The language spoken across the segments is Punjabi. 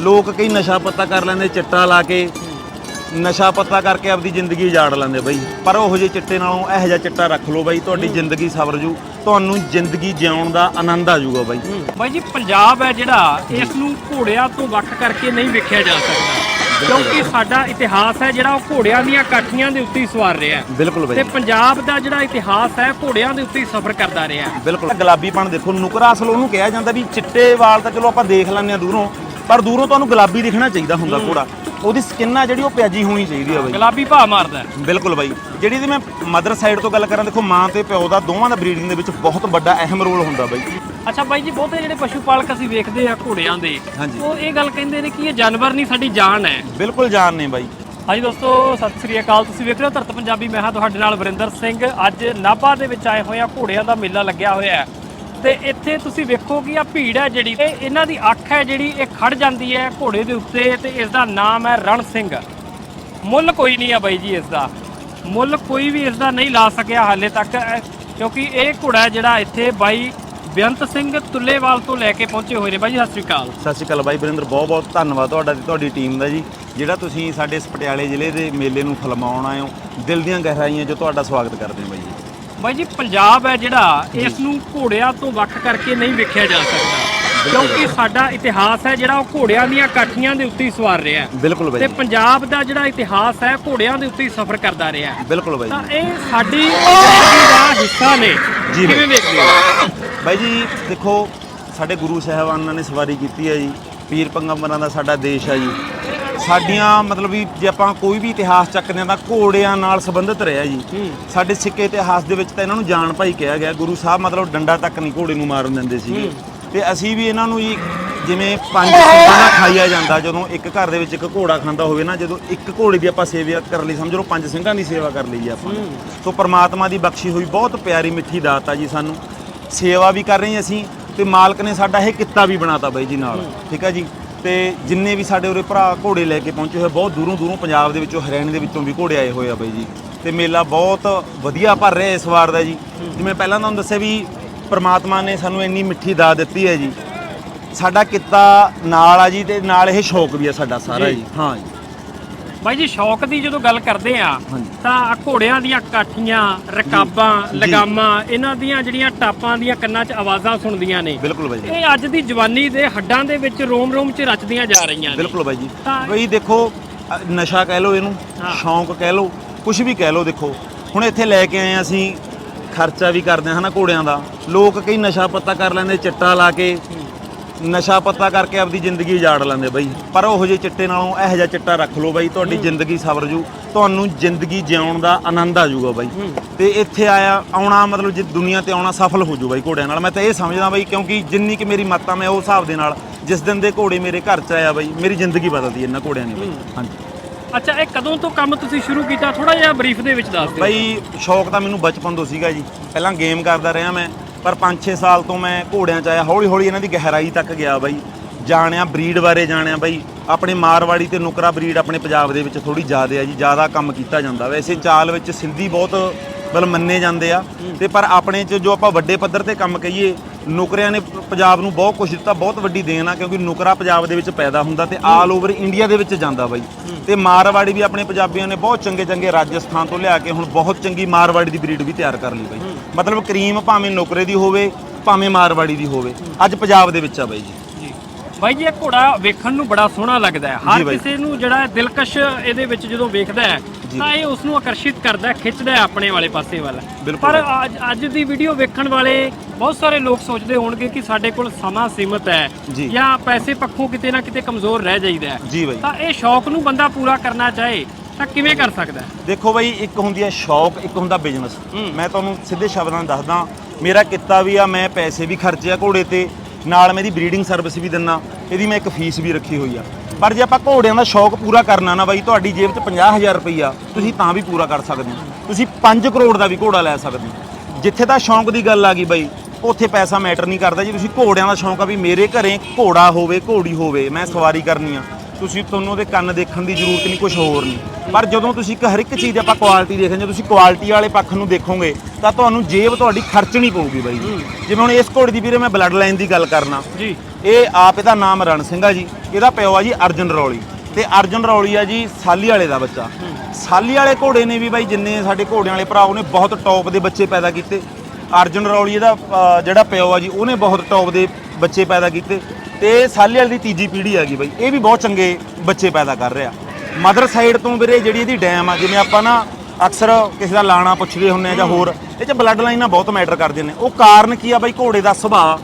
ਲੋਕ ਕਈ ਨਸ਼ਾ ਪੱਤਾ ਕਰ ਲੈਂਦੇ ਚਿੱਟਾ ਲਾ ਕੇ ਨਸ਼ਾ ਪੱਤਾ ਕਰਕੇ ਆਪਦੀ ਜ਼ਿੰਦਗੀ ਉਜਾੜ ਲੈਂਦੇ ਬਈ। ਪਰ ਉਹੋ ਜਿਹੇ ਚਿੱਟੇ ਨਾਲੋਂ ਇਹੋ ਜਿਹਾ ਚਿੱਟਾ ਰੱਖ ਲਓ ਬਈ ਤੁਹਾਡੀ ਜ਼ਿੰਦਗੀ ਸਵਰ ਜੂ ਤੁਹਾਨੂੰ ਜ਼ਿੰਦਗੀ ਜਿਉਣ ਦਾ ਆਨੰਦ ਆ ਜਾਊਗਾ ਬਈ। ਬਾਈ ਜੀ ਪੰਜਾਬ ਹੈ ਜਿਹੜਾ ਇਸ ਨੂੰ ਘੋੜਿਆਂ ਤੋਂ ਵੱਖ ਕਰਕੇ ਨਹੀਂ ਵੇਖਿਆ ਜਾ ਸਕਦਾ। ਕਿਉਂਕਿ ਸਾਡਾ ਇਤਿਹਾਸ ਹੈ ਜਿਹੜਾ ਉਹ ਘੋੜਿਆਂ ਦੀਆਂ ਕਾਠੀਆਂ ਦੇ ਉੱਤੇ ਹੀ ਸਵਾਰ ਰਿਹਾ ਬਿਲਕੁਲ ਤੇ ਬਈ ਪੰਜਾਬ ਦਾ ਜਿਹੜਾ ਇਤਿਹਾਸ ਹੈ ਘੋੜਿਆਂ ਦੇ ਉੱਤੇ ਹੀ ਸਫ਼ਰ ਕਰਦਾ ਰਿਹਾ ਬਿਲਕੁਲ। ਗੁਲਾਬੀਪਣ ਦੇਖੋ ਨੁਕਰਾ ਅਸਲ ਉਹਨੂੰ ਕਿਹਾ ਜਾਂਦਾ ਵੀ ਚਿੱਟੇ ਵਾਲ ਤਾਂ ਚਲੋ ਆਪਾਂ ਦੇਖ ਲੈਂਦੇ ਆ ਦੂਰੋਂ ਪਰ ਦੂਰੋਂ ਤੁਹਾਨੂੰ ਗੁਲਾਬੀ ਦਿਖਣਾ ਚਾਹੀਦਾ ਹੁੰਦਾ ਘੋੜਾ। ਉਹਦੀ ਸਕਿਨ ਆ ਜਿਹੜੀ ਉਹ ਪਿਆਜੀ ਹੋਣੀ ਚਾਹੀਦੀ ਆ ਬਈ। ਗੁਲਾਬੀ ਭਾ ਮਾਰਦਾ ਹੈ। ਬਿਲਕੁਲ ਬਾਈ। ਜਿਹੜੀ ਦੀ ਮੈਂ ਮਦਰ ਸਾਈਡ ਤੋਂ ਗੱਲ ਕਰਾਂ ਦੇਖੋ ਮਾਂ ਤੇ ਪਿਓ ਦਾ ਦੋਵਾਂ ਦਾ ਬਰੀਡਿੰਗ ਦੇ ਵਿੱਚ ਬਹੁਤ ਵੱਡਾ ਅਹਿਮ ਰੋਲ ਹੁੰਦਾ ਬਾਈ। ਅੱਛਾ ਬਾਈ ਜੀ ਬਹੁਤੇ ਜਿਹੜੇ ਪਸ਼ੂ ਪਾਲਕ ਅਸੀਂ ਵੇਖਦੇ ਆ ਘੋੜਿਆਂ ਦੇ ਹਾਂਜੀ। ਉਹ ਇਹ ਗੱਲ ਕਹਿੰਦੇ ਨੇ ਕਿ ਇਹ ਜਾਨਵਰ ਨਹੀਂ ਸਾਡੀ ਜਾਨ ਹੈ। ਬਿਲਕੁਲ ਜਾਣ ਨੇ ਬਾਈ। ਹਾਂਜੀ ਦੋਸਤੋ ਸਤਿ ਸ੍ਰੀ ਅਕਾਲ। ਤੁਸੀਂ ਵੇਖ ਰਹੇ ਹੋ ਧਰਤ ਪੰਜਾਬੀ ਮੈਂ ਹਾਂ ਤੁਹਾਡੇ ਨਾਲ ਵਰਿੰਦਰ ਸਿੰਘ। ਅੱਜ ਨਾਭਾ ਦੇ ਵਿੱਚ ਆਏ ਹੋਏ ਆ ਘੋੜਿਆਂ ਦਾ ਮੇਲਾ ਲੱਗਿਆ ਹੋਇਆ ਹੈ। ਤੇ ਇੱਥੇ ਤੁਸੀਂ ਵੇਖੋ ਕਿ ਆ ਭੀੜ ਹੈ ਜਿਹੜੀ ਇਹ ਇਹਨਾਂ ਦੀ ਅੱਖ ਹੈ ਜਿਹੜੀ, ਇਹ ਖੜ ਜਾਂਦੀ ਹੈ ਘੋੜੇ ਦੇ ਉੱਤੇ ਤੇ ਇਸ ਦਾ ਨਾਮ ਹੈ ਰਣ ਸਿੰਘ। ਮੁੱਲ ਕੋਈ ਨਹੀਂ ਆ ਬਾਈ ਜੀ ਇਸ ਦਾ ਮੁੱਲ ਕੋਈ ਵੀ ਇਸ ਦਾ ਨਹੀਂ ਲਾ ਸਕਿਆ ਹਾਲੇ ਤੱਕ ਕਿਉਂਕਿ ਇਹ ਘੋੜਾ ਜਿਹੜਾ ਇੱਥੇ ਬਾਈ ਬੇਅੰਤ ਸਿੰਘ ਤੁੱਲੇਵਾਲ ਤੋਂ ਲੈ ਕੇ ਪਹੁੰਚੇ ਹੋਏ ਨੇ। ਬਾਈ ਜੀ, ਸਤਿ ਸ੍ਰੀ ਅਕਾਲ। ਸਤਿ ਸ਼੍ਰੀ ਅਕਾਲ ਬਾਈ ਬਰਿੰਦਰ, ਬਹੁਤ ਬਹੁਤ ਧੰਨਵਾਦ ਤੁਹਾਡਾ ਤੇ ਤੁਹਾਡੀ ਟੀਮ ਦਾ ਜੀ। ਜਿਹੜਾ ਤੁਸੀਂ ਸਾਡੇ ਇਸ ਪਟਿਆਲੇ ਜ਼ਿਲ੍ਹੇ ਦੇ ਮੇਲੇ ਨੂੰ ਫਲਮਾਉਣ ਆਏ ਹੋ, ਦਿਲ ਦੀਆਂ ਗਹਿਰਾਈਆਂ 'ਚੋਂ ਤੁਹਾਡਾ ਸਵਾਗਤ ਕਰਦੇ ਹਾਂ ਬਾਈ ਜੀ। ਬਾਈ ਜੀ ਪੰਜਾਬ ਹੈ ਜਿਹੜਾ ਇਸ ਨੂੰ ਘੋੜਿਆਂ ਤੋਂ ਵੱਖ ਕਰਕੇ ਨਹੀਂ ਵੇਖਿਆ ਜਾ ਸਕਦਾ। ਕਿਉਂਕਿ ਸਾਡਾ ਇਤਿਹਾਸ ਹੈ ਜਿਹੜਾ ਉਹ ਘੋੜਿਆਂ ਦੀਆਂ ਕਾਠੀਆਂ ਦੇ ਉੱਤੇ ਹੀ ਸਵਾਰ ਰਿਹਾ ਬਿਲਕੁਲ ਬਾਈ ਤੇ ਪੰਜਾਬ ਦਾ ਜਿਹੜਾ ਇਤਿਹਾਸ ਹੈ ਘੋੜਿਆਂ ਦੇ ਉੱਤੇ ਹੀ ਸਫ਼ਰ ਕਰਦਾ ਰਿਹਾ ਬਿਲਕੁਲ ਬਾਈ ਤਾਂ ਇਹ ਸਾਡੀ ਜ਼ਿੰਦਗੀ ਦਾ ਹਿੱਸਾ ਨੇ। ਕਿਵੇਂ ਵੇਖਦੇ ਹੋ? ਬਾਈ ਜੀ ਦੇਖੋ ਸਾਡੇ ਗੁਰੂ ਸਾਹਿਬਾਨਾਂ ਨੇ ਸਵਾਰੀ ਕੀਤੀ ਹੈ ਜੀ। ਪੀਰ ਪੰਗੰਬਰਾਂ ਦਾ ਸਾਡਾ ਦੇਸ਼ ਹੈ ਜੀ। ਸਾਡੀਆਂ ਮਤਲਬ ਵੀ ਜੇ ਆਪਾਂ ਕੋਈ ਵੀ ਇਤਿਹਾਸ ਚੱਕਦੇ ਹਾਂ ਤਾਂ ਘੋੜਿਆਂ ਨਾਲ ਸੰਬੰਧਿਤ ਰਿਹਾ ਜੀ। ਸਾਡੇ ਸਿੱਕੇ ਇਤਿਹਾਸ ਦੇ ਵਿੱਚ ਤਾਂ ਇਹਨਾਂ ਨੂੰ ਜਾਣ ਭਾਈ ਕਿਹਾ ਗਿਆ ਗੁਰੂ ਸਾਹਿਬ ਮਤਲਬ ਡੰਡਾ ਤੱਕ ਨਹੀਂ ਘੋੜੇ ਨੂੰ ਮਾਰਨ ਦਿੰਦੇ ਸੀਗੇ। ਤੇ ਅਸੀਂ ਵੀ ਇਹਨਾਂ ਨੂੰ ਜੀ ਜਿਵੇਂ ਪੰਜ ਸਿੰਘਾਂ ਖਾਈਆ ਜਾਂਦਾ ਜਦੋਂ ਇੱਕ ਘਰ ਦੇ ਵਿੱਚ ਇੱਕ ਘੋੜਾ ਖਾਂਦਾ ਹੋਵੇ ਨਾ ਜਦੋਂ ਇੱਕ ਘੋੜੇ ਦੀ ਆਪਾਂ ਸੇਵਾ ਕਰ ਲਈ ਸਮਝ ਲਓ ਪੰਜ ਸਿੰਘਾਂ ਦੀ ਸੇਵਾ ਕਰ ਲਈ ਆਪਾਂ। ਸੋ ਪ੍ਰਮਾਤਮਾ ਦੀ ਬਖਸ਼ੀ ਹੋਈ ਬਹੁਤ ਪਿਆਰੀ ਮਿੱਠੀ ਦਾਤ ਆ ਜੀ ਸਾਨੂੰ। ਸੇਵਾ ਵੀ ਕਰ ਰਹੇ ਅਸੀਂ ਤੇ ਮਾਲਕ ਨੇ ਸਾਡਾ ਇਹ ਕਿੱਤਾ ਵੀ ਬਣਾਤਾ ਬਾਈ ਜੀ ਨਾਲ ਠੀਕ ਹੈ ਜੀ? ਤੇ ਜਿੰਨੇ ਵੀ ਸਾਡੇ ਉਰੇ ਭਰਾ ਘੋੜੇ ਲੈ ਕੇ ਪਹੁੰਚੇ ਹੋਏ ਬਹੁਤ ਦੂਰੋਂ ਦੂਰੋਂ ਪੰਜਾਬ ਦੇ ਵਿੱਚੋਂ ਹਰਿਆਣੇ ਦੇ ਵਿੱਚੋਂ ਵੀ ਘੋੜੇ ਆਏ ਹੋਏ ਆ ਬਾਈ ਜੀ। ਤੇ ਮੇਲਾ ਬਹੁਤ ਵਧੀਆ ਭਰ ਰਿਹਾ ਇਸ ਵਾਰ ਦਾ ਜੀ। ਜਿਵੇਂ ਪਹਿਲਾਂ ਤੁਹਾਨੂੰ ਦੱਸਿਆ ਵੀ ਪ੍ਰਮਾਤਮਾ ਨੇ ਸਾਨੂੰ ਇੰਨੀ ਮਿੱਠੀ ਦਾਤ ਦਿੱਤੀ ਹੈ ਜੀ। ਸਾਡਾ ਕਿੱਤਾ ਨਾਲ ਆ ਜੀ ਤੇ ਨਾਲ ਇਹ ਸ਼ੌਕ ਵੀ ਆ ਸਾਡਾ ਸਾਰਾ ਜੀ। ਜੀ। ਹਾਂ ਜੀ। ਬਾਈ ਜੀ ਸ਼ੌਕ ਦੀ ਜਦੋਂ ਗੱਲ ਕਰਦੇ ਆ। ਤਾਂ ਆਹ ਘੋੜਿਆਂ ਦੀਆਂ ਕਾਠੀਆਂ ਰਕਾਬਾਂ ਲਗਾਮਾਂ ਇਹਨਾਂ ਦੀਆਂ ਜਿਹੜੀਆਂ ਟਾਪਾਂ ਦੀਆਂ ਕੰਨਾਂ 'ਚ ਆਵਾਜ਼ਾਂ ਸੁਣਦੀਆਂ ਨੇ। ਬਿਲਕੁਲ ਬਾਈ ਜੀ। ਇਹ ਅੱਜ ਦੀ ਜਵਾਨੀ ਦੇ ਹੱਡਾਂ ਦੇ ਵਿੱਚ ਰੋਮ ਰੋਮ 'ਚ ਰਚਦੀਆਂ ਜਾ ਰਹੀਆਂ ਨੇ। ਬਿਲਕੁਲ ਬਾਈ ਜੀ। ਬਈ ਦੇਖੋ ਨਸ਼ਾ ਕਹਿ ਲਓ ਇਹਨੂੰ। ਸ਼ੌਂਕ ਕਹਿ ਲਓ ਕੁਝ ਵੀ ਕਹਿ ਲਓ ਦੇਖੋ। ਹੁਣ ਇੱਥੇ ਲੈ ਕੇ ਆਏ ਅਸੀਂ ਖਰਚਾ ਵੀ ਕਰਦੇ ਹਾਂ ਹਨਾ ਘੋੜਿਆਂ ਦਾ। ਲੋਕ ਕਈ ਨਸ਼ਾ ਪੱਤਾ ਕਰ ਲੈਂਦੇ ਚਿੱਟਾ ਲਾ ਕੇ ਨਸ਼ਾ ਪੱਤਾ ਕਰਕੇ ਆਪਦੀ ਜ਼ਿੰਦਗੀ ਉਜਾੜ ਲੈਂਦੇ ਬਈ। ਪਰ ਉਹੋ ਜਿਹੇ ਚਿੱਟੇ ਨਾਲੋਂ ਇਹੋ ਜਿਹਾ ਚਿੱਟਾ ਰੱਖ ਲਓ ਬਈ ਤੁਹਾਡੀ ਜ਼ਿੰਦਗੀ ਸਵਰ ਜੂ ਤੁਹਾਨੂੰ ਜ਼ਿੰਦਗੀ ਜਿਉਣ ਦਾ ਆਨੰਦ ਆ ਜਾਊਗਾ ਬਈ। ਤੇ ਇੱਥੇ ਆਇਆ ਆਉਣਾ ਮਤਲਬ ਜੇ ਦੁਨੀਆ ਤੇ ਆਉਣਾ ਸਫਲ ਹੋ ਜੂ ਬਈ ਘੋੜਿਆਂ ਨਾਲ। ਮੈਂ ਤਾਂ ਇਹ ਸਮਝਦਾ ਬਈ ਕਿਉਂਕਿ ਜਿੰਨੀ ਕਿ ਮੇਰੀ ਮੱਤ ਮੈਂ ਉਸ ਹਿਸਾਬ ਦੇ ਨਾਲ ਜਿਸ ਦਿਨ ਦੇ ਘੋੜੇ ਮੇਰੇ ਘਰ ਚ ਆਇਆ ਬਈ ਮੇਰੀ ਜ਼ਿੰਦਗੀ ਬਦਲਦੀ ਇਹਨਾਂ ਘੋੜਿਆਂ ਨੇ ਬਈ। ਹਾਂਜੀ। ਅੱਛਾ ਇਹ ਕਦੋਂ ਤੋਂ ਕੰਮ ਤੁਸੀਂ ਸ਼ੁਰੂ ਕੀਤਾ? ਥੋੜਾ ਜਿਹਾ ਬਰੀਫ ਦੇ ਵਿੱਚ ਦੱਸ ਦਿਓ। ਬਈ ਸ਼ੌਕ ਤਾਂ ਮੈਨੂੰ ਬਚਪਨ ਤੋਂ ਸੀਗਾ ਜੀ। ਪਹਿਲਾਂ ਗੇਮ ਕਰਦਾ ਰਿਹਾ ਮੈਂ। ਪਰ 5-6 ਸਾਲ ਤੋਂ ਮੈਂ ਘੋੜਿਆਂ 'ਚ ਆਇਆ। ਹੌਲੀ ਹੌਲੀ ਇਹਨਾਂ ਦੀ ਗਹਿਰਾਈ ਤੱਕ ਗਿਆ ਬਈ। ਜਾਣਿਆ ਬਰੀਡ ਬਾਰੇ ਜਾਣਿਆ ਬਈ। ਆਪਣੇ ਮਾਰਵਾੜੀ ਤੇ ਨੁਕਰਾ ਬਰੀਡ ਆਪਣੇ ਪੰਜਾਬ ਦੇ ਵਿੱਚ ਥੋੜੀ ਜ਼ਿਆਦਾ ਆ ਜੀ ਜ਼ਿਆਦਾ ਕੰਮ ਕੀਤਾ ਜਾਂਦਾ ਵੈਸੇ ਚਾਲ ਵਿੱਚ ਸਿੰਧੀ ਬਹੁਤ ਮਤਲਬ ਮੰਨੇ ਜਾਂਦੇ ਆ। ਤੇ ਪਰ ਆਪਣੇ 'ਚ ਜੋ ਆਪਾਂ ਵੱਡੇ ਪੱਧਰ ਤੇ ਕੰਮ ਕਹੀਏ ਨੁਕਰਿਆਂ ਨੇ ਪੰਜਾਬ ਨੂੰ ਬਹੁਤ ਕੁਝ ਦਿੱਤਾ ਬਹੁਤ ਵੱਡੀ ਦੇਣ ਆ ਕਿਉਂਕਿ ਨੁਕਰਾ ਪੰਜਾਬ ਦੇ ਵਿੱਚ ਪੈਦਾ ਹੁੰਦਾ ਤੇ ਆਲ ਓਵਰ ਇੰਡੀਆ ਦੇ ਵਿੱਚ ਜਾਂਦਾ ਬਾਈ। ਤੇ ਮਾਰਵਾੜੀ ਵੀ ਆਪਣੇ ਪੰਜਾਬੀਆਂ ਨੇ ਬਹੁਤ ਚੰਗੇ ਚੰਗੇ ਰਾਜਸਥਾਨ ਤੋਂ ਲਿਆ ਕੇ ਹੁਣ ਬਹੁਤ ਚੰਗੀ ਮਾਰਵਾੜੀ ਦੀ ਬਰੀਡ ਵੀ ਤਿਆਰ ਕਰ ਲਈ ਬਾਈ। ਮਤਲਬ ਕਰੀਮ ਭਾਵੇਂ ਨੁਕਰੇ ਦੀ ਹੋਵੇ ਭਾਵੇਂ ਮਾਰਵਾੜੀ ਦੀ ਹੋਵੇ ਅੱਜ ਪੰਜਾਬ ਦੇ ਵਿੱਚ ਆ ਬਾਈ ਜੀ ਜੀ। ਬਾਈ ਜੀ ਇਹ ਘੋੜਾ ਵੇਖਣ ਨੂੰ ਬੜਾ ਸੋਹਣਾ ਲੱਗਦਾ ਹੈ। ਹਰ। ਕਿਸੇ ਨੂੰ ਜਿਹੜਾ ਦਿਲਕਸ਼ ਇਹਦੇ ਵਿੱਚ ਜਦੋਂ ਵੇਖਦਾ ਹੈ। ਤਾਂ ਇਹ ਉਸ ਨੂੰ ਆਕਰਸ਼ਿਤ ਕਰਦਾ ਹੈ ਖਿੱਚਦਾ ਹੈ ਆਪਣੇ ਵਾਲੇ ਪਾਸੇ ਵੱਲ। ਪਰ ਅੱਜ ਦੀ ਵੀਡੀਓ ਵੇਖਣ ਵਾਲੇ ਬਹੁਤ ਸਾਰੇ ਲੋਕ ਸੋਚਦੇ ਹੋਣਗੇ ਕਿ ਸਾਡੇ ਕੋਲ ਸਮਾਂ ਸੀਮਤ ਹੈ ਜੀ। ਪੈਸੇ ਪੱਖੋਂ ਕਿਤੇ ਨਾ ਕਿਤੇ ਕਮਜ਼ੋਰ ਰਹਿ ਜਾਈਦਾ ਤਾਂ ਇਹ ਸ਼ੌਕ ਨੂੰ ਬੰਦਾ ਪੂਰਾ ਕਰਨਾ ਚਾਹੇ ਤਾਂ ਕਿਵੇਂ ਕਰ ਸਕਦਾ ਦੇਖੋ ਬਾਈ ਇੱਕ ਹੁੰਦੀ ਹੈ ਸ਼ੌਕ ਇੱਕ ਹੁੰਦਾ ਬਿਜ਼ਨਸ। ਮੈਂ ਤੁਹਾਨੂੰ ਸਿੱਧੇ ਸ਼ਬਦਾਂ ਨਾਲ ਦੱਸਦਾ ਮੇਰਾ ਕਿੱਤਾ ਵੀ ਆ ਮੈਂ ਪੈਸੇ ਵੀ ਖਰਚੇ ਆ ਘੋੜੇ ਤੇ ਨਾਲ ਮੈਂ ਇਹਦੀ ਬਰੀਡਿੰਗ ਸਰਵਿਸ ਵੀ ਦਿੰਨਾ, ਇਹਦੀ ਮੈਂ ਇੱਕ ਫੀਸ ਵੀ ਰੱਖੀ ਹੋਈ ਆ। ਪਰ ਜੇ ਆਪਾਂ ਘੋੜਿਆਂ ਦਾ ਸ਼ੌਕ ਪੂਰਾ ਕਰਨਾ ਨਾ ਬਾਈ, ਤੁਹਾਡੀ ਜੇਬ 'ਚ 50000 ਰੁਪਈਆ, ਤੁਸੀਂ ਤਾਂ ਵੀ ਪੂਰਾ ਕਰ ਸਕਦੇ ਹੋ। ਤੁਸੀਂ 5 ਕਰੋੜ ਦਾ ਵੀ ਘੋੜਾ ਲੈ ਸਕਦੇ ਹੋ। ਜਿੱਥੇ ਤਾਂ ਸ਼ੌਂਕ ਦੀ ਗੱਲ ਆ ਗਈ ਬਾਈ, ਉੱਥੇ ਪੈਸਾ ਮੈਟਰ ਨਹੀਂ ਕਰਦਾ। ਜੀ ਤੁਸੀਂ ਘੋੜਿਆਂ ਦਾ ਸ਼ੌਂਕ ਆ ਵੀ ਮੇਰੇ ਘਰੇ ਘੋੜਾ ਹੋਵੇ, ਘੋੜੀ ਹੋਵੇ, ਮੈਂ ਸਵਾਰੀ ਕਰਨੀ ਆ, ਤੁਸੀਂ ਤੁਹਾਨੂੰ ਉਹਦੇ ਕੰਨ ਦੇਖਣ ਦੀ ਜ਼ਰੂਰਤ ਨਹੀਂ ਕੁਝ ਹੋਰ ਨਹੀਂ। ਪਰ ਜਦੋਂ ਤੁਸੀਂ ਇੱਕ ਹਰ ਇੱਕ ਚੀਜ਼ ਆਪਾਂ ਕੁਆਲਿਟੀ ਦੇਖਦੇ ਜੇ ਤੁਸੀਂ ਕੁਆਲਿਟੀ ਵਾਲੇ ਪੱਖ ਨੂੰ ਦੇਖੋਗੇ ਤਾਂ ਤੁਹਾਨੂੰ ਜੇਬ ਤੁਹਾਡੀ ਖਰਚਣੀ ਪਊਗੀ ਬਾਈ ਜੀ। ਜਿਵੇਂ ਹੁਣ ਇਸ ਘੋੜੇ ਦੀ ਵੀਰੇ ਮੈਂ ਬਲੱਡ ਲਾਈਨ ਦੀ ਗੱਲ ਕਰਨਾ। ਜੀ। ਇਹ ਆਪ ਇਹਦਾ ਨਾਮ ਰਣ ਸਿੰਘ ਆ ਜੀ। ਇਹਦਾ ਪਿਓ ਆ ਜੀ ਅਰਜਨ ਰੌਲੀ। ਤੇ ਅਰਜਨ ਰੌਲੀ ਆ ਜੀ ਸਾਲੀ ਵਾਲੇ ਦਾ ਬੱਚਾ। ਸਾਲੀ ਵਾਲੇ ਘੋੜੇ ਨੇ ਵੀ ਬਾਈ ਜਿੰਨੇ ਸਾਡੇ ਘੋੜਿਆਂ ਵਾਲੇ ਭਰਾ ਉਹਨੇ ਬਹੁਤ ਟੌਪ ਦੇ ਬੱਚੇ ਪੈਦਾ ਕੀਤੇ। ਅਰਜਨ ਰੌਲੀ ਦਾ ਅ, ਜਿਹੜਾ ਪਿਓ ਆ ਜੀ ਉਹਨੇ ਬਹੁਤ ਟੌਪ ਦੇ ਬੱਚੇ ਪੈਦਾ ਕੀਤੇ। ਤੇ ਸਾਲੀ ਵਾਲੇ ਦੀ ਤੀਜੀ ਪੀੜ੍ਹੀ ਆ ਗਈ ਬਾਈ। ਇਹ ਵੀ ਬਹੁਤ ਚੰਗੇ ਬੱਚੇ ਪੈਦਾ ਕਰ ਰਿਹਾ। ਮਦਰ ਸਾਈਡ ਤੋਂ ਵੀਰੇ ਜਿਹੜੀ ਇਹਦੀ ਡੈਮ ਆ ਜਿਵੇਂ ਆਪਾਂ ਨਾ ਅਕਸਰ ਕਿਸੇ ਦਾ ਲਾਣਾ ਪੁੱਛਦੇ ਹੁੰਨੇ ਆ ਜਾਂ ਹੋਰ ਇਹ ਚ ਬਲੱਡ ਲਾਈਨਾਂ ਬਹੁਤ ਮੈਟਰ ਕਰਦੀਆਂ ਨੇ। ਉਹ ਕਾਰਨ ਕੀ ਆ ਬਾਈ? ਘੋੜੇ ਦਾ ਸੁਭਾਅ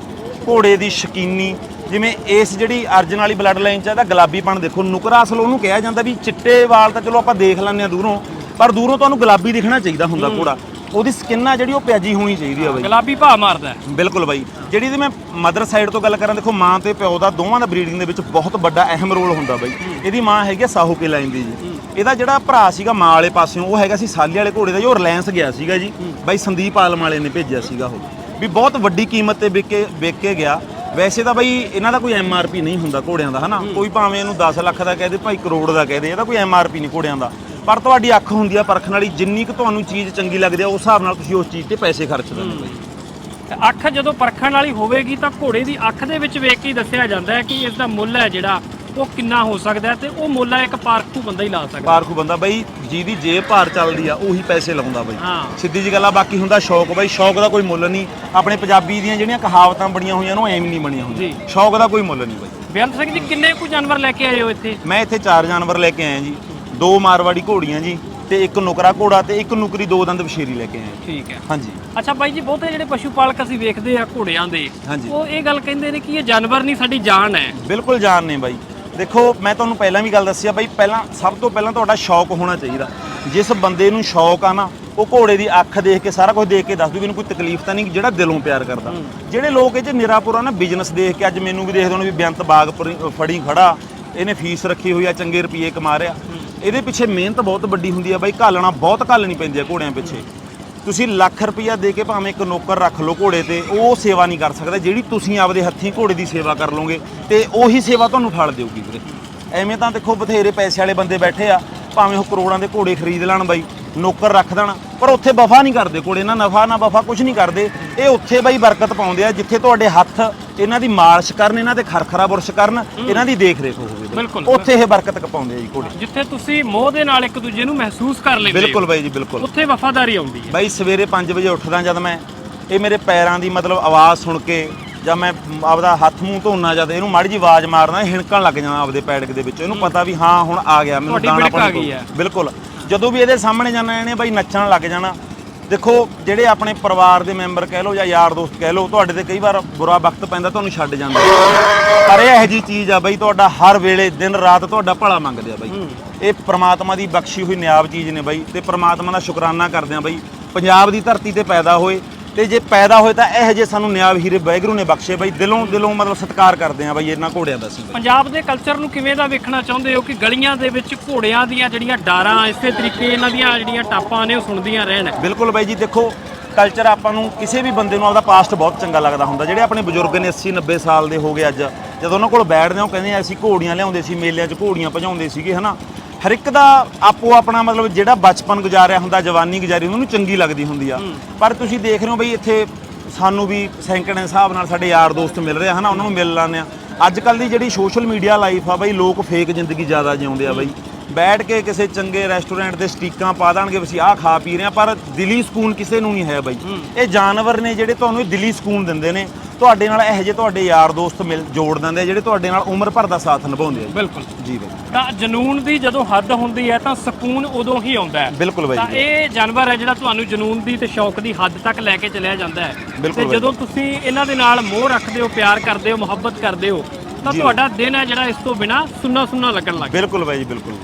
ਘੋੜੇ ਦੀ ਸ਼ਕੀਨੀ ਜਿਵੇਂ ਇਸ ਜਿਹੜੀ ਅਰਜਨ ਵਾਲੀ ਬਲੱਡ ਲਾਈਨ ਚ ਇਹਦਾ ਗੁਲਾਬੀਪਣ ਦੇਖੋ ਨੁਕਰਾ ਅਸਲ ਉਹਨੂੰ ਕਿਹਾ ਜਾਂਦਾ ਵੀ ਚਿੱਟੇ ਵਾਲ ਤਾਂ ਚਲੋ ਆਪਾਂ ਦੇਖ ਲੈਂਦੇ ਆ ਦੂਰੋਂ ਪਰ ਦੂਰੋਂ ਤੁਹਾਨੂੰ ਗੁਲਾਬੀ ਦਿਖਣਾ ਚਾਹੀਦਾ ਹੁੰਦਾ ਘੋੜਾ। ਉਹਦੀ ਸਕਿਨ ਆ ਜਿਹੜੀ ਉਹ ਪਿਆਜੀ ਹੋਣੀ ਚਾਹੀਦੀ ਆ ਬਾਈ। ਗੁਲਾਬੀ ਭਾ ਮਾਰਦਾ। ਹੈ। ਬਿਲਕੁਲ ਬਾਈ। ਜਿਹੜੀ ਦੀ ਮੈਂ ਮਦਰ ਸਾਈਡ ਤੋਂ ਗੱਲ ਕਰਾਂ ਦੇਖੋ ਮਾਂ ਤੇ ਪਿਓ ਦਾ ਦੋਵਾਂ ਦਾ ਬਰੀਡਿੰਗ ਦੇ ਵਿੱਚ ਬਹੁਤ ਵੱਡਾ ਅਹਿਮ ਰੋਲ ਹੁੰਦਾ ਬਾਈ। ਇਹਦੀ ਮਾਂ ਹੈਗੀ ਆ ਸਾਹੂ ਕੇ ਲਾਈਨ ਦੀ ਜੀ। ਇਹਦਾ ਜਿਹੜਾ ਭਰਾ ਸੀਗਾ ਮਾਂ ਵਾਲੇ ਪਾਸਿਓਂ ਉਹ ਹੈਗਾ ਸੀ ਸਾਲੀ ਵਾਲੇ ਘੋੜੇ ਦਾ ਜੋ ਰਿਲਾਇੰਸ ਗਿਆ ਸੀਗਾ ਜੀ। ਬਾਈ ਸੰਦੀਪ ਆਲਮ ਵਾਲੇ ਨੇ ਭੇਜਿਆ ਸੀਗਾ ਉਹ। ਵੀ ਬਹੁਤ ਵੱਡੀ ਕੀਮਤ ਤੇ ਵਿਕ ਕੇ ਵਿਕ ਗਿਆ। ਵੈਸੇ ਤਾਂ ਬਾਈ ਇਹਨਾਂ ਦਾ ਕੋਈ ਐਮ ਆਰ ਪੀ ਨਹੀਂ ਹੁੰਦਾ ਘੋੜਿਆਂ ਦਾ ਹਨਾ? ਕੋਈ ਭਾਵੇਂ ਇਹਨੂੰ 10 ਲੱਖ ਦਾ ਕਹਦੇ ਭਾਈ ਕਰੋੜ ਦਾ ਕਹਦੇ ਇਹਦਾ ਕੋਈ ਐਮ ਆਰ ਪੀ ਨਹੀਂ ਘੋੜਿਆਂ ਦਾ। ਪਰ ਤੁਹਾਡੀ ਅੱਖ ਹੁੰਦੀ ਆ ਪਰਖਣ ਵਾਲੀ ਜਿੰਨੀ ਕੁ ਤੁਹਾਨੂੰ ਚੀਜ਼ ਚੰਗੀ ਲੱਗਦੀ ਆ ਉਸ ਹਿਸਾਬ ਨਾਲ ਤੁਸੀਂ ਉਸ ਚੀਜ਼ ਤੇ ਪੈਸੇ ਖਰਚਦੇ ਹੋ। ਬਾਈ ਤੇ ਅੱਖ ਜਦੋਂ ਪਰਖਣ ਵਾਲੀ ਹੋਵੇਗੀ ਤਾਂ ਘੋੜੇ ਦੀ ਅੱਖ ਦੇ ਵਿੱਚ ਵੇਖ ਕੇ ਦੱਸਿਆ ਜਾਂਦਾ ਹੈ ਕਿ ਇਸ ਦਾ ਮੁੱਲ ਹੈ ਜਿਹੜਾ ਉਹ ਕਿੰਨਾ ਹੋ ਸਕਦਾ ਹੈ ਤੇ ਉਹ ਮੁੱਲ ਹੈ ਇੱਕ ਪਾਰਖੂ ਬੰਦਾ ਹੀ ਲਾ ਸਕਦਾ ਪਾਰਖੂ ਬੰਦਾ ਬਈ ਜਿਹਦੀ ਜੇਬ ਭਾਰ ਚੱਲਦੀ ਆ ਉਹੀ ਪੈਸੇ ਲਾਉਂਦਾ ਬਈ। ਹਾਂ। ਸਿੱਧੀ ਜੀ ਗੱਲ ਆ ਬਾਕੀ ਹੁੰਦਾ ਸ਼ੌਕ ਬਈ ਸ਼ੌਕ ਦਾ ਕੋਈ ਮੁੱਲ ਨਹੀਂ। ਆਪਣੇ ਪੰਜਾਬੀ ਦੀਆਂ ਜਿਹੜੀਆਂ ਕਹਾਵਤਾਂ ਬਣੀਆਂ ਹੋਈਆਂ ਨੇ ਉਹ ਐਵੇਂ ਨਹੀਂ ਬਣੀਆਂ ਹੁੰਦੀਆਂ। ਜੀ। ਸ਼ੌਕ ਦਾ ਕੋਈ ਮੁੱਲ ਨਹੀਂ ਬਈ। ਬੇਅੰਤ ਸਿੰਘ ਜੀ ਕਿੰਨੇ ਕੁ ਜਾਨਵਰ ਲੈ ਕੇ ਆਏ ਹੋ ਇੱਥੇ? ਮੈਂ ਇੱਥੇ ਚਾਰ ਜਾਨਵਰ ਲੈ ਕੇ ਆਇਆ ਜੀ। ਦੋ ਮਾਰਵਾੜੀ ਘੋੜੀਆਂ ਜੀ। ਤੇ ਇੱਕ ਨੁਕਰਾ ਘੋੜਾ ਤੇ ਇੱਕ ਨੁਕਰੀ ਦੋ ਦੰਦ ਬਸ਼ੇਰੀ ਲੈ ਕੇ ਆਇਆ ਠੀਕ ਹੈ। ਹਾਂਜੀ। ਅੱਛਾ ਬਾਈ ਜੀ ਬਹੁਤੇ ਜਿਹੜੇ ਪਸ਼ੂ ਪਾਲਕ ਅਸੀਂ ਵੇਖਦੇ ਆ ਘੋੜਿਆਂ ਦੇ ਹਾਂਜੀ। ਉਹ ਇਹ ਗੱਲ ਕਹਿੰਦੇ ਨੇ ਕਿ ਇਹ ਜਾਨਵਰ ਨਹੀਂ ਸਾਡੀ ਜਾਨ ਹੈ। ਬਿਲਕੁਲ ਜਾਣ ਨੇ ਬਾਈ। ਦੇਖੋ ਮੈਂ ਤੁਹਾਨੂੰ ਪਹਿਲਾਂ ਵੀ ਗੱਲ ਦੱਸਿਆ ਬਾਈ ਪਹਿਲਾਂ ਸਭ ਤੋਂ ਪਹਿਲਾਂ ਤੁਹਾਡਾ ਸ਼ੌਕ ਹੋਣਾ ਚਾਹੀਦਾ। ਜਿਸ ਬੰਦੇ ਨੂੰ ਸ਼ੌਕ ਆ ਨਾ ਉਹ ਘੋੜੇ ਦੀ ਅੱਖ ਦੇਖ ਕੇ ਸਾਰਾ ਕੁਝ ਦੇਖ ਕੇ ਦੱਸ ਦੂ ਵੀ ਇਹਨੂੰ ਕੋਈ ਤਕਲੀਫ ਤਾਂ ਨਹੀਂ ਜਿਹੜਾ ਦਿਲੋਂ ਪਿਆਰ ਕਰਦਾ। ਜਿਹੜੇ ਲੋਕ ਇਹ ਚ ਨਿਰਾਪੁਰਾ ਨਾ ਬਿਜ਼ਨਸ ਦੇਖ ਕੇ ਅੱਜ ਮੈਨੂੰ ਵੀ ਦੇਖਦੇ ਹੋਣ ਵੀ ਬੇਅੰਤ ਬਾਗ ਪਰੀ- ਫੜੀ ਖੜਾ। ਇਹਨੇ ਫੀਸ ਰੱਖੀ ਹੋਈ ਆ, ਚੰਗੇ ਰੁਪਏ ਕਮਾ ਰਿਹਾ। ਇਹਦੇ ਪਿੱਛੇ ਮਿਹਨਤ ਬਹੁਤ ਵੱਡੀ ਹੁੰਦੀ ਆ ਬਾਈ, ਘਾਲਣਾ ਬਹੁਤ ਘਾਲਣੀ ਪੈਂਦੀ ਆ ਘੋੜਿਆਂ ਪਿੱਛੇ। ਤੁਸੀਂ ਲੱਖ ਰੁਪਈਆ ਦੇ ਕੇ ਭਾਵੇਂ ਇੱਕ ਨੌਕਰ ਰੱਖ ਲਓ ਘੋੜੇ ਤੇ, ਉਹ ਸੇਵਾ ਨਹੀਂ ਕਰ ਸਕਦਾ। ਜਿਹੜੀ ਤੁਸੀਂ ਆਪਦੇ ਹੱਥੀਂ ਘੋੜੇ ਦੀ ਸੇਵਾ ਕਰ ਲਓਗੇ, ਤੇ ਉਹੀ ਸੇਵਾ ਤੁਹਾਨੂੰ ਫਲ ਦੇਊਗੀ ਵੀਰੇ। ਐਵੇਂ ਤਾਂ ਦੇਖੋ ਬਥੇਰੇ ਪੈਸੇ ਵਾਲੇ ਬੰਦੇ ਬੈਠੇ ਆ, ਭਾਵੇਂ ਉਹ ਕਰੋੜਾਂ ਦੇ ਘੋੜੇ ਖਰੀਦ ਲੈਣ ਬਾਈ, ਨੌਕਰ ਰੱਖ ਦੇਣ, ਪਰ ਉੱਥੇ ਵਫਾ ਨਹੀਂ ਕਰਦੇ ਘੋੜੇ, ਨਾ ਨਫਾ, ਨਾ ਵਫਾ ਕੁਝ ਨਹੀਂ ਕਰਦੇ। ਇਹ ਉੱਥੇ ਬਾਈ ਬਰਕਤ ਪਾਉਂਦੇ ਆ, ਜਿੱਥੇ ਤੁਹਾਡੇ ਹੱਥ ਇਹਨਾਂ ਦੀ ਮਾਲਿਸ਼ ਕਰਨ ਇਹਨਾਂ ਤੇ ਖਰਖਰਾ ਬੁਰਸ਼ ਕਰਨ ਇਹਨਾਂ ਦੀ ਦੇਖ ਰੇਖ ਹੋਵੇ। ਬਿਲਕੁਲ। ਉੱਥੇ ਇਹ ਬਰਕਤ ਪਾਉਂਦੇ ਆ ਜੀ ਘੋੜੇ ਜਿੱਥੇ ਤੁਸੀਂ ਮੋਹ ਦੇ ਨਾਲ ਇੱਕ ਦੂਜੇ ਨੂੰ ਮਹਿਸੂਸ ਕਰ ਲੈਂਦੇ ਬਿਲਕੁਲ ਬਾਈ ਜੀ ਬਿਲਕੁਲ ਉੱਥੇ ਵਫਾਦਾਰੀ ਆਉਂਦੀ ਹੈ ਬਾਈ ਸਵੇਰੇ 5 ਵਜੇ ਉੱਠਦਾ ਜਦ ਮੈਂ ਇਹ ਮੇਰੇ ਪੈਰਾਂ ਦੀ ਮਤਲਬ ਆਵਾਜ਼ ਸੁਣ ਕੇ ਜਾਂ ਮੈਂ ਆਪਦਾ ਹੱਥ ਮੂੰਹ ਧੋਣਾ ਜਦ ਇਹਨੂੰ ਮਾੜੀ ਜੀ ਆਵਾਜ਼ ਇਹ ਹਿਣਕਣ ਲੱਗ ਜਾਣਾ ਆਪਦੇ ਪੈਡਕ ਦੇ ਵਿੱਚ ਇਹਨੂੰ ਪਤਾ ਵੀ ਹਾਂ ਹੁਣ ਆ ਗਿਆ ਮੈਨੂੰ ਤੁਹਾਡੀ ਦਾਣਾ ਬਿੜਕ ਆ ਪਾਣੀ ਗਈ ਪਊ। ਹੈ। ਬਿਲਕੁਲ ਜਦੋਂ ਵੀ ਇਹਦੇ ਸਾਹਮਣੇ ਜਾਣਾ ਇਹਨੇ ਬਾਈ ਨੱਚਣ ਲੱਗ ਜਾਣਾ ਦੇਖੋ ਜਿਹੜੇ ਆਪਣੇ ਪਰਿਵਾਰ ਦੇ ਮੈਂਬਰ ਕਹਿ ਲਓ ਜਾਂ ਯਾਰ ਦੋਸਤ ਕਹਿ ਲਓ ਤੁਹਾਡੇ ਤੇ ਕਈ ਵਾਰ ਬੁਰਾ ਵਕਤ ਪੈਂਦਾ ਤੁਹਾਨੂੰ ਛੱਡ ਜਾਂਦੇ ਪਰ ਇਹ ਇਹੋ ਜੀ ਚੀਜ਼ ਆ ਬਾਈ ਤੁਹਾਡਾ ਹਰ ਵੇਲੇ ਦਿਨ ਰਾਤ ਤੁਹਾਡਾ ਭਲਾ ਮੰਗਦੇ ਆ ਬਾਈ। ਇਹ ਪ੍ਰਮਾਤਮਾ ਦੀ ਬਖਸ਼ੀ ਹੋਈ ਨਿਆਬ ਚੀਜ਼ ਨੇ ਬਾਈ ਤੇ ਪ੍ਰਮਾਤਮਾ ਦਾ ਸ਼ੁਕਰਾਨਾ ਕਰਦੇ ਆ ਬਾਈ ਪੰਜਾਬ ਦੀ ਧਰਤੀ ਤੇ ਪੈਦਾ ਹੋਏ ਤੇ ਜੇ ਪੈਦਾ ਹੋਏ ਤਾਂ ਇਹੋ ਜਿਹੇ ਸਾਨੂੰ ਨਿਆਬ ਹੀਰੇ ਵਾਹਿਗੁਰੂ ਨੇ ਬਖਸ਼ੇ ਬਾਈ ਦਿਲੋਂ ਦਿਲੋਂ ਮਤਲਬ ਸਤਿਕਾਰ ਕਰਦੇ ਆ ਬਾਈ ਇਹਨਾਂ ਘੋੜਿਆਂ ਦਾ ਬਾਈ। ਪੰਜਾਬ ਦੇ ਕਲਚਰ ਨੂੰ ਕਿਵੇਂ ਦਾ ਵੇਖਣਾ ਚਾਹੁੰਦੇ ਹੋ ਕਿ ਗਲੀਆਂ ਦੇ ਵਿੱਚ ਘੋੜਿਆਂ ਦੀਆਂ ਜਿਹੜੀਆਂ ਡਾਰਾਂ ਇਸੇ ਤਰੀਕੇ ਇਹਨਾਂ ਦੀਆਂ ਜਿਹੜੀਆਂ ਟਾਪਾਂ ਨੇ ਉਹ ਸੁਣਦੀਆਂ ਰਹਿਣ? ਬਿਲਕੁਲ ਬਾਈ ਜੀ ਦੇਖੋ ਕਲਚਰ ਆਪਾਂ ਨੂੰ ਕਿਸੇ ਵੀ ਬੰਦੇ ਨੂੰ ਆਪਦਾ ਪਾਸਟ ਬਹੁਤ ਚੰਗਾ ਲੱਗਦਾ ਹੁੰਦਾ। ਜਿਹੜੇ ਆਪਣੇ ਬਜ਼ੁਰਗ ਨੇ 80 90 ਸਾਲ ਦੇ ਹੋ ਗਏ ਅੱਜ ਜਦੋਂ ਉਹਨਾਂ ਕੋਲ ਬੈਠਦੇ ਆ ਉਹ ਕਹਿੰਦੇ ਆ ਅਸੀਂ ਘੋੜੀਆਂ ਲਿਆਉਂਦੇ ਸੀ ਮੇਲਿਆਂ 'ਚ ਘੋੜੀਆਂ ਭਜਾਉਂਦੇ ਸੀਗੇ ਹਨਾ? ਹਰ ਇੱਕ ਦਾ ਆਪੋ ਆਪਣਾ ਮਤਲਬ ਜਿਹੜਾ ਬਚਪਨ ਗੁਜ਼ਾਰਿਆ ਹੁੰਦਾ ਜਵਾਨੀ ਗੁਜ਼ਾਰੀ ਉਹਨਾਂ ਚੰਗੀ ਲੱਗਦੀ ਹੁੰਦੀ ਆ। ਪਰ ਤੁਸੀਂ ਦੇਖ ਰਹੇ ਹੋ ਬਈ ਇੱਥੇ ਸਾਨੂੰ ਵੀ ਸੈਂਕੜੇ ਦੇ ਹਿਸਾਬ ਨਾਲ ਸਾਡੇ ਯਾਰ ਦੋਸਤ ਮਿਲ ਰਹੇ ਆ ਹਨਾ ਉਹਨਾਂ ਨੂੰ ਮਿਲ ਲਾਉਂਦੇ ਆ। ਅੱਜ ਕੱਲ ਦੀ ਜਿਹੜੀ ਸੋਸ਼ਲ ਮੀਡੀਆ ਲਾਈਫ ਆ ਬਈ ਲੋਕ ਫੇਕ ਜ਼ਿੰਦਗੀ ਜ਼ਿਆਦਾ ਜਿਉਂਦੇ ਆ ਬਈ। ਬੈਠ ਕੇ ਕਿਸੇ ਚੰਗੇ ਰੈਸਟੋਰੈਂਟ ਤੇ ਸਟੀਕਾਂ ਪਾ ਦੇਣਗੇ ਵੀ ਅਸੀਂ ਆਹ ਖਾ ਪੀ ਰਹੇ ਹਾਂ ਪਰ ਦਿਲੀ ਸਕੂਨ ਕਿਸੇ ਨੂੰ ਨਹੀਂ ਹੈ ਬਾਈ। ਇਹ ਜਾਨਵਰ ਨੇ ਜਿਹੜੇ ਤੁਹਾਨੂੰ ਦਿਲੀ ਸਕੂਨ ਦਿੰਦੇ ਨੇ ਤੁਹਾਡੇ ਨਾਲ ਇਹੋ ਜਿਹੇ ਤੁਹਾਡੇ ਯਾਰ ਦੋਸਤ ਮਿਲ ਜੋੜ ਦਿੰਦੇ ਆ ਜਿਹੜੇ ਤੁਹਾਡੇ ਨਾਲ ਉਮਰ ਭਰ ਦਾ ਸਾਥ ਨਿਭਾਉਂਦੇ ਆ। ਬਿਲਕੁਲ। ਜੀ ਬਾਈ। ਤਾਂ ਜਨੂਨ ਦੀ ਜਦੋਂ ਹੱਦ ਹੁੰਦੀ ਹੈ ਤਾਂ ਸਕੂਨ ਉਦੋਂ ਹੀ ਆਉਂਦਾ ਹੈ। ਬਿਲਕੁਲ ਬਾਈ ਤਾਂ ਜੀ। ਇਹ ਜਾਨਵਰ ਹੈ ਜਿਹੜਾ ਤੁਹਾਨੂੰ ਜਨੂਨ ਦੀ ਤੇ ਸ਼ੌਕ ਦੀ ਹੱਦ ਤੱਕ ਲੈ ਕੇ ਚਲਿਆ ਜਾਂਦਾ ਹੈ। ਬਿਲਕੁਲ ਤੇ। ਜਦੋਂ ਤੁਸੀਂ ਇਹਨਾਂ ਦੇ ਨਾਲ ਮੋਹ ਰੱਖਦੇ ਹੋ ਪਿਆਰ ਕਰਦੇ ਹੋ ਮੁਹੱਬਤ ਕਰਦੇ ਹੋ ਤਾਂ। ਤੁਹਾਡਾ ਦਿਨ ਹੈ ਜਿਹੜਾ ਇਸ ਤੋਂ ਬਿਨਾ ਸੁੰਨਾ ਸੁੰਨਾ ਲੱਗਣ ਲੱਗ ਬਿਲਕੁਲ ਬਾਈ ਜੀ ਬਿਲਕੁਲ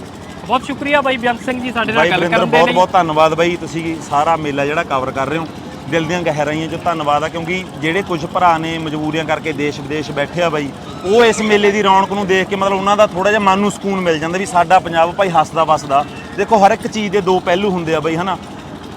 ਬਹੁਤ ਸ਼ੁਕਰੀਆ ਬਾਈ ਬੇਅੰਤ ਸਿੰਘ ਜੀ ਸਾਡੇ ਨਾਲ ਗੱਲ ਕਰਨ ਦੇ ਬਹੁਤ ਲਈ। ਬਹੁਤ ਧੰਨਵਾਦ ਬਾਈ। ਤੁਸੀਂ ਸਾਰਾ ਮੇਲਾ ਜਿਹੜਾ ਕਵਰ ਕਰ ਰਹੇ ਹੋ ਦਿਲ ਦੀਆਂ ਗਹਿਰਾਈਆਂ 'ਚ ਧੰਨਵਾਦ ਆ ਕਿਉਂਕਿ ਜਿਹੜੇ ਕੁਝ ਭਰਾ ਨੇ ਮਜਬੂਰੀਆਂ ਕਰਕੇ ਦੇਸ਼ ਵਿਦੇਸ਼ ਬੈਠੇ ਆ ਬਾਈ ਉਹ ਇਸ ਮੇਲੇ ਦੀ ਰੌਣਕ ਨੂੰ ਦੇਖ ਕੇ ਮਤਲਬ ਉਹਨਾਂ ਦਾ ਥੋੜਾ ਜਿਹਾ ਮਨ ਨੂੰ ਸਕੂਨ ਮਿਲ ਜਾਂਦਾ ਵੀ ਸਾਡਾ ਪੰਜਾਬ ਭਾਈ ਹੱਸਦਾ ਵਸਦਾ। ਦੇਖੋ ਹਰ ਇੱਕ ਚੀਜ਼ ਦੇ ਦੋ ਪਹਿਲੂ ਹੁੰਦੇ ਆ ਬਾਈ ਹਨਾ?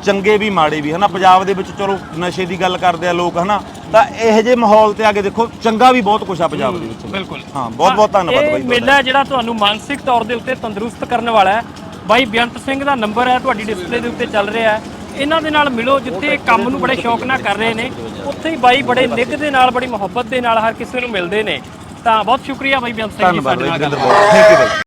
ਚੰਗੇ ਵੀ ਮਾੜੇ ਵੀ ਹਨਾ? ਪੰਜਾਬ ਦੇ ਵਿੱਚ ਚਲੋ ਨਸ਼ੇ ਦੀ ਗੱਲ ਕਰਦੇ ਆ ਲੋਕ ਹਨਾ? ਤਾਂ ਇਹੋ ਜਿਹੇ ਮਾਹੌਲ ਤੇ ਆ ਕੇ ਦੇਖੋ ਚੰਗਾ ਵੀ ਬਹੁਤ ਕੁਝ ਆ ਪੰਜਾਬ ਦੇ ਵਿੱਚ। ਬਿਲਕੁਲ। ਹਾਂ ਬਹੁਤ ਬਹੁਤ ਧੰਨਵਾਦ ਬਾਈ। ਮੇਲਾ ਜਿਹੜਾ ਤੁਹਾਨੂੰ ਮਾਨਸਿਕ ਤੌਰ ਦੇ ਉੱਤੇ ਤੰਦਰੁਸਤ ਕਰਨ ਵਾਲਾ ਹੈ। ਬਾਈ ਬੇਅੰਤ ਸਿੰਘ ਦਾ ਨੰਬਰ ਹੈ ਤੁਹਾਡੀ ਡਿਸਪਲੇ ਦੇ ਉੱਤੇ ਚੱਲ ਰਿਹਾ ਹੈ। ਇਹਨਾਂ ਦੇ ਨਾਲ ਮਿਲੋ ਜਿੱਥੇ ਕੰਮ ਨੂੰ ਬੜੇ ਸ਼ੌਕ ਨਾਲ ਕਰ ਰਹੇ ਨੇ। ਉੱਥੇ ਹੀ ਬਾਈ ਬੜੇ ਨਿੱਘ ਦੇ ਨਾਲ ਬੜੀ ਮੁਹੱਬਤ ਦੇ ਨਾਲ ਹਰ ਕਿਸੇ ਨੂੰ ਮਿਲਦੇ ਨੇ। ਤਾਂ ਬਹੁਤ ਸ਼ੁਕਰੀਆ ਬਾਈ ਬੇਅੰਤ ਸਿੰਘ ਜੀ ਸਾਡੇ ਨਾਲ ਗੱਲ ਥੈਂਕ ਯੂ ਬਾਈ।